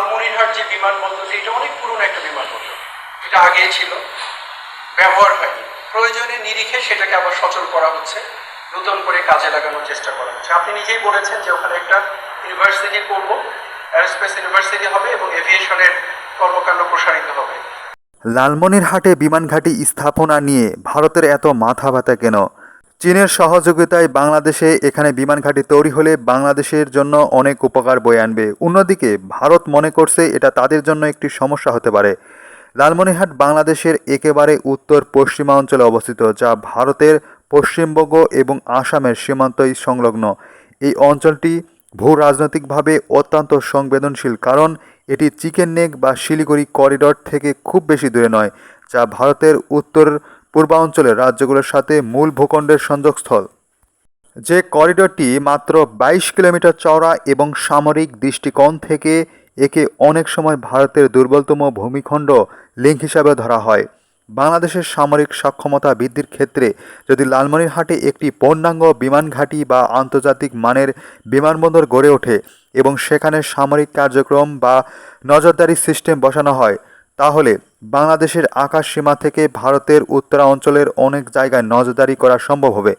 লালমনিরহাট যে বিমানবন্দরটি এটা অনেক পুরনো একটা বিমানবন্দর। এটা আগে ছিল। ব্যবহার হয়নি। প্রয়োজনে নিরিখে সেটাকে আবার সচল করা হচ্ছে। নতুন করে কাজে লাগানোর চেষ্টা করা হচ্ছে। আপনি নিজেই বলেছেন যে ওখানে একটা ইউনিভার্সিটি করব। অ্যারোস্পেস ইউনিভার্সিটি হবে এবং এভিয়েশনের কর্মকাণ্ড প্রসারিত হবে। লালমনিরহাটে বিমানঘাঁটি স্থাপনা নিয়ে ভারতের এত মাথা ব্যথা কেন? চীনের সহযোগিতায় বাংলাদেশে এখানে বিমান বিমানঘাঁটি তৈরি হলে বাংলাদেশের জন্য অনেক উপকার বয়ে আনবে। অন্যদিকে, ভারত মনে করছে এটা তাদের জন্য একটি সমস্যা হতে পারে। লালমনিরহাট বাংলাদেশের একেবারে উত্তর পশ্চিমাঞ্চলে অবস্থিত, যা ভারতের পশ্চিমবঙ্গ এবং আসামের সীমান্তই সংলগ্ন। এই অঞ্চলটি ভূ রাজনৈতিকভাবে অত্যন্ত সংবেদনশীল, কারণ এটি চিকেন নেক বা শিলিগুড়ি করিডর থেকে খুব বেশি দূরে নয়, যা ভারতের উত্তর পূর্বাঞ্চলের রাজ্যগুলোর সাথে মূল ভূখণ্ডের সংযোগস্থল। যে করিডরটি মাত্র বাইশ কিলোমিটার চওড়া এবং সামরিক দৃষ্টিকোণ থেকে একে অনেক সময় ভারতের দুর্বলতম ভূমিখণ্ড লিঙ্ক হিসাবে ধরা হয়। বাংলাদেশের সামরিক সক্ষমতা বৃদ্ধির ক্ষেত্রে যদি লালমনিরহাটে একটি পূর্ণাঙ্গ বিমান ঘাঁটি বা আন্তর্জাতিক মানের বিমানবন্দর গড়ে ওঠে এবং সেখানে সামরিক কার্যক্রম বা নজরদারি সিস্টেম বসানো হয় তাহলে বাংলাদেশের আকাশ সীমা থেকে ভারতের উত্তরাঞ্চলের অনেক জায়গায় নজরদারি করা সম্ভব হবে।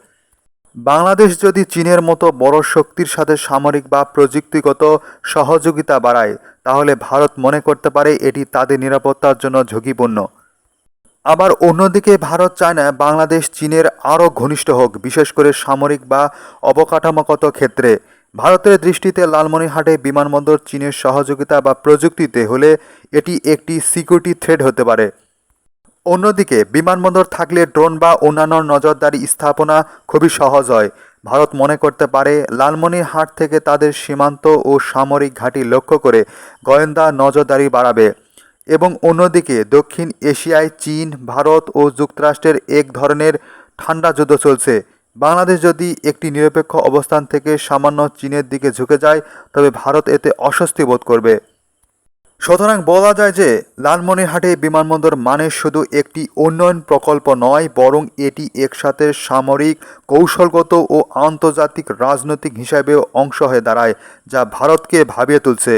বাংলাদেশ যদি চীনের মতো বড় শক্তির সাথে সামরিক বা প্রযুক্তিগত সহযোগিতা বাড়ায়, তাহলে ভারত মনে করতে পারে এটি তাদের নিরাপত্তার জন্য ঝুঁকিপূর্ণ। আবার অন্যদিকে ভারত চায় না বাংলাদেশ চীনের আরও ঘনিষ্ঠ হোক, বিশেষ করে সামরিক বা অবকাঠামোগত ক্ষেত্রে। ভারতের দৃষ্টিতে লালমনিরহাটে বিমানবন্দর, চীনের সহযোগিতা বা প্রযুক্তিতে হলে এটি একটি সিকিউরিটি থ্রেড হতে পারে। অন্যদিকে, বিমানবন্দর থাকলে ড্রোন বা অন্যান্য নজরদারি স্থাপনা খুবই সহজ হয়। ভারত মনে করতে পারে, লালমনিরহাট থেকে তাদের সীমান্ত ও সামরিক ঘাঁটি লক্ষ্য করে গোয়েন্দা নজরদারি বাড়াবে। এবং অন্যদিকে, দক্ষিণ এশিয়ায় চীন, ভারত ও যুক্তরাষ্ট্রের এক ধরনের ঠান্ডা যুদ্ধ চলছে। বাংলাদেশ যদি একটি নিরপেক্ষ অবস্থান থেকে সামান্য চীনের দিকে ঝুঁকে যায়, তবে ভারত এতে অস্বস্তি বোধ করবে। সুতরাং বলা যায় যে, লালমনিরহাটে বিমানবন্দর মানে শুধু একটি উন্নয়ন প্রকল্প নয়, বরং এটি একসাথে সামরিক, কৌশলগত ও আন্তর্জাতিক রাজনৈতিক হিসাবেও অংশ হয়ে দাঁড়ায়, যা ভারতকে ভাবিয়ে তুলছে।